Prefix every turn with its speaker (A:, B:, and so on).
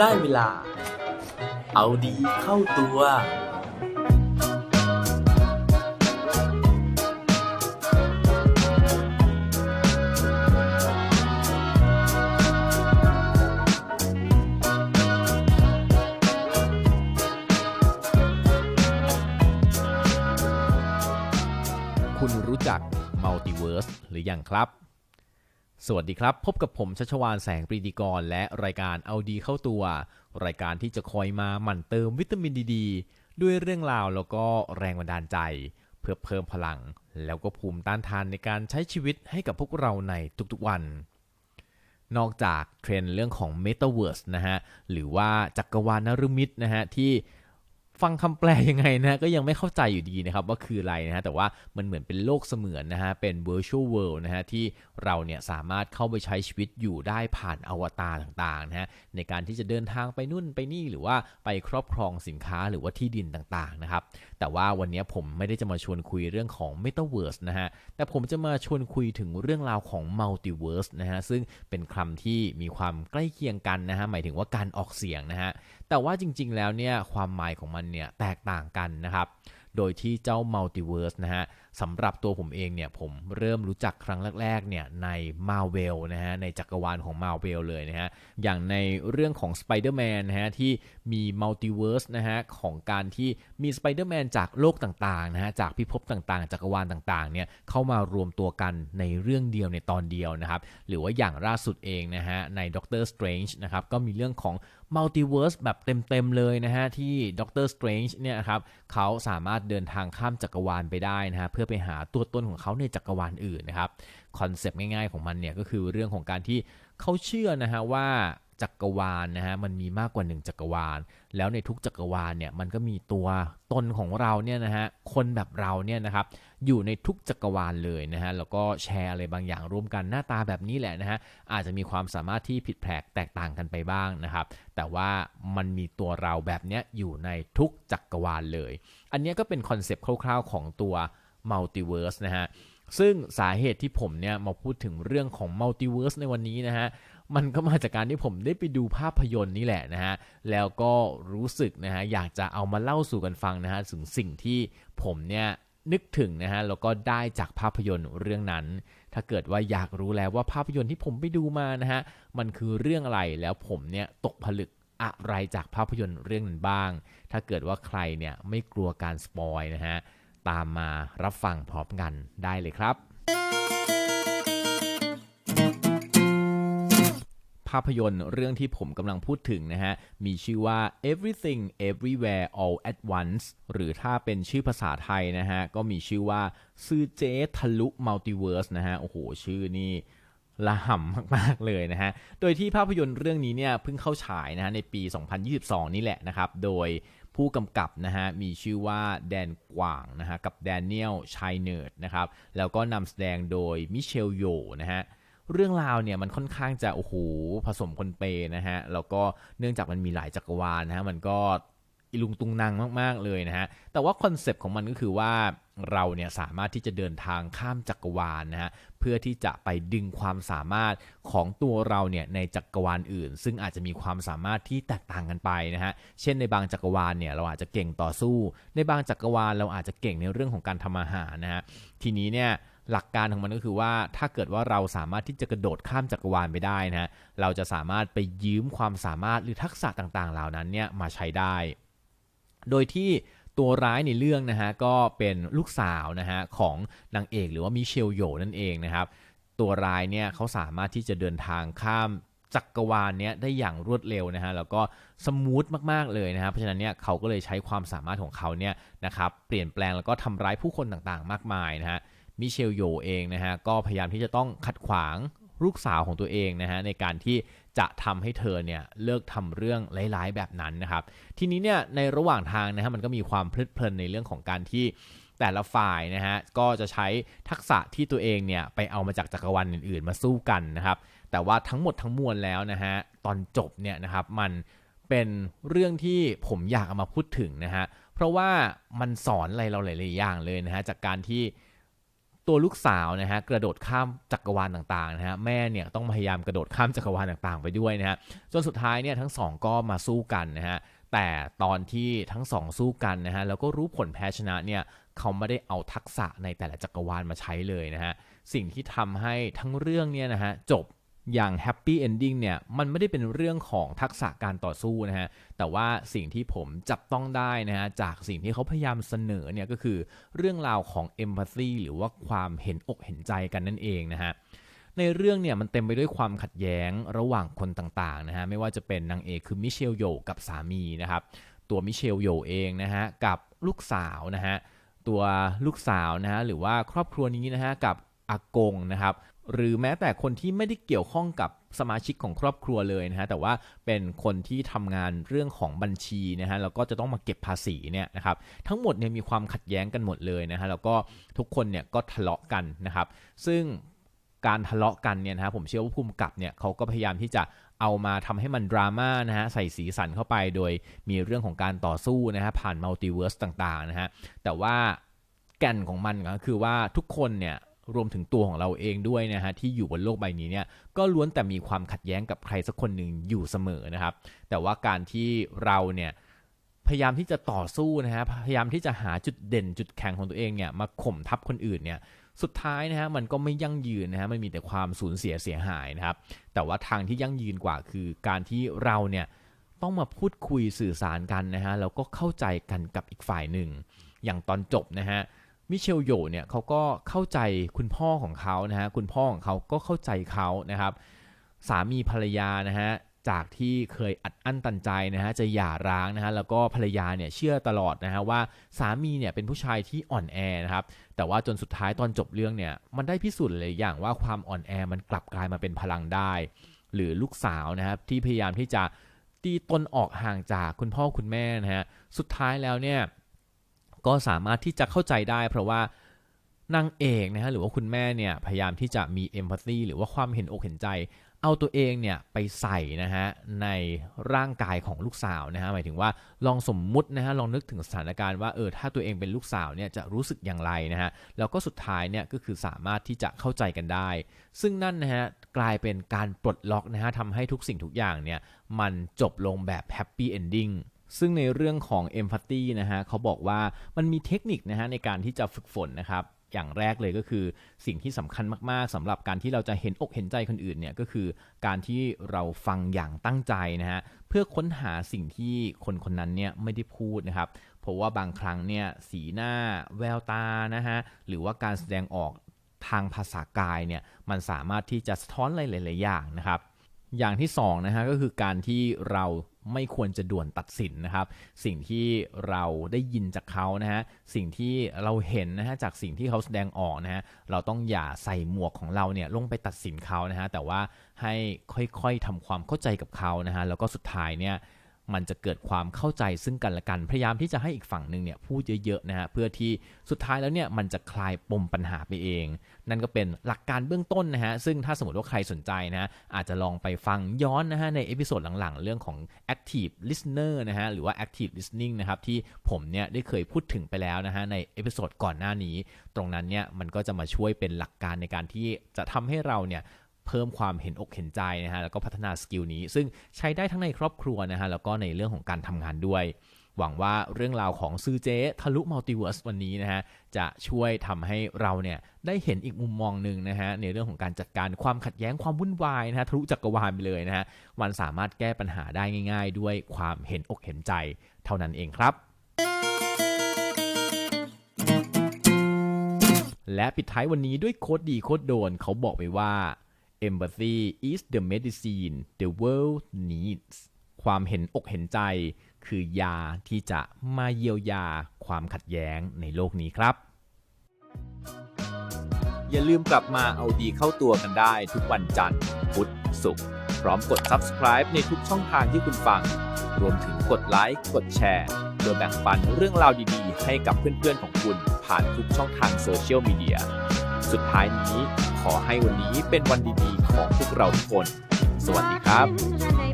A: ได้เวลา เอาดีเข้าตัว
B: คุณรู้จักมัลติเวิร์สหรือยังครับ สวัสดีครับ พบกับผมชัชวานแสงปรีดีกร และรายการเอาดีเข้าตัว รายการที่จะคอยมาหมั่นเติมวิตามินดีดด้วยเรื่องราวแล้วก็แรงบันดาลใจ เพื่อเพิ่มพลัง แล้วก็ภูมิต้านทานในการใช้ชีวิตให้กับพวกเราในทุกๆวัน นอกจากเทรนด์เรื่องของ Metaverse นะฮะหรือว่าจักรวาลนฤมิตนะฮะที่ ฟังคำแปลยังไงนะก็ยังไม่เข้าใจอยู่ดีนะครับว่าคืออะไรนะฮะแต่ว่ามันเหมือนเป็นโลกเสมือนนะฮะเป็น virtual world นะฮะที่เราเนี่ยสามารถเข้าไปใช้ชีวิตอยู่ได้ผ่านอวตารต่างๆนะฮะในการที่จะเดินทางไปนู่นไปนี่หรือว่าไปครอบครองสินค้าหรือว่าที่ดินต่างๆนะครับแต่ว่าวันนี้ผมไม่ได้จะมาชวนคุยเรื่องของ Metaverse นะฮะแต่ผมจะมาชวนคุยถึงเรื่องราวของ Multiverse นะฮะซึ่งเป็นคำที่มีความใกล้เคียงกันนะฮะหมายถึงว่าการออกเสียงนะฮะแต่ว่าจริง ๆ แล้วเนี่ยความหมายของมันเนี่ยแตกต่างกันนะครับ โดยที่เจ้า Multiverse นะฮะสำหรับตัวผมเองเนี่ยผมเริ่มรู้จักครั้งแรกๆเนี่ยใน Marvel นะฮะในจักรวาลของ Marvel เลยนะฮะอย่างในเรื่องของ Spider-Man นะฮะที่มี Multiverse นะฮะของการที่มี Spider-Man จากโลกต่างๆนะฮะจากพิภพต่างๆ จักรวาลต่างๆเนี่ยเข้ามารวมตัวกันในเรื่องเดียวในตอนเดียวนะครับหรือว่าอย่างล่าสุดเองนะฮะใน Doctor Strange นะครับก็มีเรื่องของ มัลติเวิร์สแบบเต็มๆเลยนะฮะ ที่ด็อกเตอร์สเตรนจ์เนี่ยครับเขาสามารถเดินทางข้ามจักรวาลไปได้นะฮะ เพื่อไปหาตัวตนของเขาในจักรวาลอื่นนะครับ คอนเซปต์ง่ายๆของมันเนี่ยก็คือเรื่องของการที่เขาเชื่อนะฮะว่า จักรวาลนะฮะมันมีมากกว่าหนึ่งจักรวาล แล้วในทุกจักรวาลเนี่ยมันก็มีตัวตนของเราเนี่ยนะฮะคนแบบเราเนี่ยนะครับอยู่ในทุกจักรวาลเลยนะฮะแล้วก็แชร์อะไรบางอย่างร่วมกันหน้าตาแบบนี้แหละนะฮะอาจจะมีความสามารถที่ผิดแผกแตกต่างกันไปบ้างนะครับแต่ว่ามันมีตัวเราแบบเนี้ยอยู่ในทุกจักรวาลเลย อันนี้ก็เป็นคอนเซปต์คร่าวๆของตัวมัลติเวิร์สนะฮะ ซึ่งสาเหตุที่ผมเนี่ยมาพูดถึงเรื่องของมัลติเวิร์สในวันนี้นะฮะมันก็มาจากการที่ผมได้ไปดูภาพยนตร์นี่แหละนะฮะ แล้วก็รู้สึกนะฮะ อยากจะเอามาเล่าสู่กันฟังนะฮะ ถึงสิ่งที่ผมเนี่ยนึกถึงนะฮะ แล้วก็ได้จากภาพยนตร์เรื่องนั้น ถ้าเกิดว่าอยากรู้แล้วว่าภาพยนตร์ที่ผมไปดูมานะฮะ มันคือเรื่องอะไร แล้วผมเนี่ยตกผลึกอะไรจากภาพยนตร์เรื่องนั้นบ้าง ถ้าเกิดว่าใครเนี่ยไม่กลัวการสปอยนะฮะ ตามมารับฟังพร้อมกันได้เลยครับ ภาพยนตร์เรื่องที่ผมกำลังพูดถึงนะฮะ มีชื่อว่า Everything Everywhere All at Once หรือถ้าเป็นชื่อภาษาไทยนะฮะ ก็มีชื่อว่าซื้อเจทะลุมัลติเวิร์สนะฮะ โอ้โห ชื่อนี่ละห่ำมาก ๆ เลยนะฮะ โดยที่ภาพยนตร์เรื่องนี้เนี่ยเพิ่งเข้าฉายนะฮะในปี 2022 นี่แหละนะครับ โดย ผู้กำกับนะฮะมีชื่อว่าแดนกว่างนะฮะกับแดเนียลชัยเนิร์ดนะครับแล้วก็นำแสดงโดยมิเชลโยนะฮะเรื่องราวเนี่ยมันค่อนข้างจะโอ้โหผสมคนเปนะฮะแล้วก็เนื่องจากมันมีหลายจักรวาลนะฮะมันก็ ลุงตุงนางมาก ๆ เลยนะฮะ แต่ว่าคอนเซปต์ของมันก็คือว่าเราเนี่ยสามารถที่จะเดินทางข้ามจักรวาลนะฮะเพื่อที่จะไปดึงความสามารถของตัวเราเนี่ยในจักรวาลอื่น ซึ่งอาจจะมีความสามารถที่แตกต่างกันไปนะฮะเช่นในบางจักรวาลเนี่ยเราอาจจะเก่งต่อสู้ ในบางจักรวาลเราอาจจะเก่งในเรื่องของการทำอาหารนะฮะทีนี้เนี่ยหลักการของมันก็คือว่าถ้าเกิดว่าเราสามารถที่จะกระโดดข้ามจักรวาลไปได้นะฮะเราจะสามารถไปยืมความสามารถหรือทักษะต่างๆ เหล่านั้นเนี่ยมาใช้ได้ โดยที่ตัวร้ายในเรื่องนะฮะก็เป็นลูกสาวนะฮะของนางเอกหรือว่ามิเชลโยนั่นเองนะครับตัวร้ายเนี่ยเขาสามารถที่จะเดินทางข้ามจักรวาลเนี้ยได้อย่างรวดเร็วนะฮะแล้วก็สมูทมากๆเลยนะครับเพราะฉะนั้นเนี่ยเขาก็เลยใช้ความสามารถของเขาเนี่ยนะครับเปลี่ยนแปลงแล้วก็ทำร้ายผู้คนต่างๆ มากมายนะฮะมิเชลโยเองนะฮะก็พยายามที่จะต้องขัดขวางลูกสาวของตัวเองนะฮะในการที่ จะทำให้เธอเนี่ยเลิกทำเรื่องร้ายๆแบบนั้นนะครับ ทีนี้เนี่ยในระหว่างทางนะฮะมันก็มีความเพลิดเพลินในเรื่องของการที่แต่ละฝ่ายนะฮะก็จะใช้ทักษะที่ตัวเองเนี่ยไปเอามาจากจักรวาลอื่นๆ มาสู้กันนะครับ แต่ว่าทั้งหมดทั้งมวลแล้วนะฮะตอนจบเนี่ยนะครับมันเป็นเรื่องที่ผมอยากเอามาพูดถึงนะฮะเพราะว่ามันสอนอะไรเราหลายๆอย่างเลยนะฮะจากการที่ ตัวลูกสาวนะฮะกระโดดข้ามจักรวาลต่างๆนะฮะแม่เนี่ยต้องพยายามกระโดดข้ามจักรวาลต่างๆ ไปด้วยนะฮะจนสุดท้ายเนี่ยทั้งสองก็มาสู้กันนะฮะแต่ตอนที่ทั้งสองสู้กันนะฮะแล้วก็รู้ผลแพ้ชนะเนี่ยเขาไม่ได้เอาทักษะในแต่ละจักรวาลมาใช้เลยนะฮะสิ่งที่ทำให้ทั้งเรื่องเนี่ยนะฮะจบ อย่างแฮปปี้เอนดิ้งเนี่ยมันไม่ได้เป็นเรื่องของทักษะการต่อสู้นะฮะแต่ว่าสิ่งที่ผมจับต้องได้นะฮะจากสิ่งที่เขาพยายามเสนอเนี่ยก็คือเรื่องราวของเอมพัตซีหรือว่าความเห็นอกเห็นใจกันนั่นเองนะฮะในเรื่องเนี่ยมันเต็มไปด้วยความขัดแย้งระหว่างคนต่างๆนะฮะไม่ว่าจะเป็นนางเอกคือมิเชลโยกับสามีนะครับตัวมิเชลโยเองนะฮะกับลูกสาวนะฮะตัวลูกสาวนะฮะหรือว่าครอบครัวนี้นะฮะกับอากงนะครับ หรือแม้แต่คนที่ไม่ได้เกี่ยวข้องกับสมาชิกของครอบครัวเลยนะฮะแต่ว่าเป็นคนที่ทำงานเรื่องของบัญชีนะฮะแล้วก็จะต้องมาเก็บภาษีเนี่ยนะครับทั้งหมดเนี่ยมีความขัดแย้งกันหมดเลยนะฮะแล้วก็ทุกคนเนี่ยก็ทะเลาะกันนะครับ ซึ่งการทะเลาะกันเนี่ยนะครับผมเชื่อว่าภูมิกับเนี่ยเขาก็พยายามที่จะเอามาทำให้มันดราม่านะฮะใส่สีสันเข้าไปโดยมีเรื่องของการต่อสู้นะฮะผ่านมัลติเวิร์สต่างๆนะฮะแต่ว่าแก่นของมันก็คือว่าทุกคนเนี่ย รวมถึงตัวของเราเองด้วยนะฮะที่อยู่บนโลกใบนี้เนี่ยก็ล้วนแต่มีความขัดแย้งกับใครสักคนหนึ่งอยู่เสมอนะครับ แต่ว่าการที่เราเนี่ยพยายามที่จะต่อสู้นะฮะพยายามที่จะหาจุดเด่นจุดแข็งของตัวเองเนี่ยมาข่มทับคนอื่นเนี่ยสุดท้ายนะฮะมันก็ไม่ยั่งยืนนะฮะมันมีแต่ความสูญเสียเสียหายนะครับ แต่ว่าทางที่ยั่งยืนกว่าคือการที่เราเนี่ยต้องมาพูดคุยสื่อสารกันนะฮะแล้วก็เข้าใจกันกับอีกฝ่ายหนึ่ง อย่างตอนจบนะฮะ มิเชลโยเนี่ยเขาก็เข้าใจคุณพ่อของเขานะฮะคุณพ่อของเขาก็เข้าใจเขานะครับ สามีภรรยานะฮะจากที่เคยอัดอั้นตันใจนะฮะจะหย่าร้างนะฮะแล้วก็ภรรยาเนี่ยเชื่อตลอดนะฮะว่าสามีเนี่ยเป็นผู้ชายที่อ่อนแอนะครับแต่ว่าจนสุดท้ายตอนจบเรื่องเนี่ยมันได้พิสูจน์เลยอย่างว่าความอ่อนแอมันกลับกลายมาเป็นพลังได้ หรือลูกสาวนะครับที่พยายามที่จะตีตนออกห่างจากคุณพ่อคุณแม่นะฮะสุดท้ายแล้วเนี่ย ก็สามารถที่จะเข้าใจได้เพราะว่านางเอกนะฮะหรือว่าคุณแม่เนี่ยพยายามที่จะมีเอมพัตตีหรือว่าความเห็นอกเห็นใจ เอาตัวเองเนี่ยไปใส่นะฮะในร่างกายของลูกสาวนะฮะหมายถึงว่าลองสมมุตินะฮะลองนึกถึงสถานการณ์ว่าเออถ้าตัวเองเป็นลูกสาวเนี่ยจะรู้สึกอย่างไรนะฮะแล้วก็สุดท้ายเนี่ยก็คือสามารถที่จะเข้าใจกันได้ ซึ่งนั่นนะฮะกลายเป็นการปลดล็อกนะฮะทำให้ทุกสิ่งทุกอย่างเนี่ยมันจบลงแบบแฮปปี้เอนดิ้ง ซึ่งในเรื่องของ Empathy นะฮะเขาบอกว่ามันมีเทคนิคนะฮะในการที่จะฝึกฝนนะครับอย่างแรกเลยก็คือสิ่งที่สำคัญมาก ๆสำหรับการที่เราจะเห็นอกเห็นใจคนอื่นเนี่ยก็คือการที่เราฟังอย่างตั้งใจนะฮะเพื่อค้นหาสิ่งที่คนคนนั้นเนี่ยไม่ได้พูดนะครับเพราะว่าบางครั้งเนี่ยสีหน้า แววตานะฮะหรือว่าการแสดงออกทางภาษากายเนี่ยมันสามารถที่จะสะท้อนหลาย ๆ อย่างนะครับ อย่างที่สองนะฮะก็คือการที่เรา ไม่ควรจะด่วนตัดสินนะครับ สิ่งที่เราได้ยินจากเขานะฮะสิ่งที่เราเห็นนะฮะจากสิ่งที่เขาแสดงออกนะฮะเราต้องอย่าใส่หมวกของเราเนี่ยลงไปตัดสินเขานะฮะแต่ว่าให้ค่อยๆทำความเข้าใจกับเขานะฮะแล้วก็สุดท้ายเนี่ย มันจะเกิดความเข้าใจซึ่งกันและกันพยายามที่จะให้อีกฝั่งหนึ่งเนี่ยพูดเยอะๆนะฮะเพื่อที่สุดท้ายแล้วเนี่ยมันจะคลายปมปัญหาไปเอง นั่นก็เป็นหลักการเบื้องต้นนะฮะซึ่งถ้าสมมติว่าใครสนใจนะฮะอาจจะลองไปฟังย้อนนะฮะในเอพิโซดหลังๆ เรื่องของ active listener นะฮะหรือว่า active listening นะครับที่ผมเนี่ยได้เคยพูดถึงไปแล้วนะฮะในเอพิโซดก่อนหน้านี้ ตรงนั้นเนี่ยมันก็จะมาช่วยเป็นหลักการในการที่จะทำให้เราเนี่ย เพิ่มความเห็นอกเห็นใจนะฮะแล้วก็พัฒนาสกิลนี้ ซึ่งใช้ได้ทั้งในครอบครัวนะฮะแล้วก็ในเรื่องของการทำงานด้วย หวังว่าเรื่องราวของซื้อเจ๊ทะลุมัลติเวิร์สวันนี้นะฮะจะช่วยทำให้เราเนี่ยได้เห็นอีกมุมมองหนึ่งนะฮะในเรื่องของการจัดการความขัดแย้งความวุ่นวายนะฮะทะลุจักรวาลไปเลยนะฮะมันสามารถแก้ปัญหาได้ง่าย ๆ ด้วยความเห็นอกเห็นใจเท่านั้นเองครับและปิดท้ายวันนี้ด้วยโคดดีโคดโดนเขาบอกไปว่า empathy is the medicine the world needs ความเห็นอกเห็นใจ คือยาที่จะมาเยียวยาความขัดแย้งในโลกนี้ครับ
A: อย่าลืมกลับมาเอาดีเข้าตัวกันได้ทุกวันจันทร์ พุธ ศุกร์ พร้อมกด subscribe ในทุกช่องทางที่คุณฟัง รวมถึงกดไลค์ กดแชร์ ดยแบ่งปันเรื่องราวดีๆ ให้กับเพื่อนๆของคุณผ่านทุกช่องทางโซเชียลมีเดีย สุดท้ายนี้ขอให้วันนี้เป็นวันดีๆ ของพวกเราทุกคน สวัสดีครับ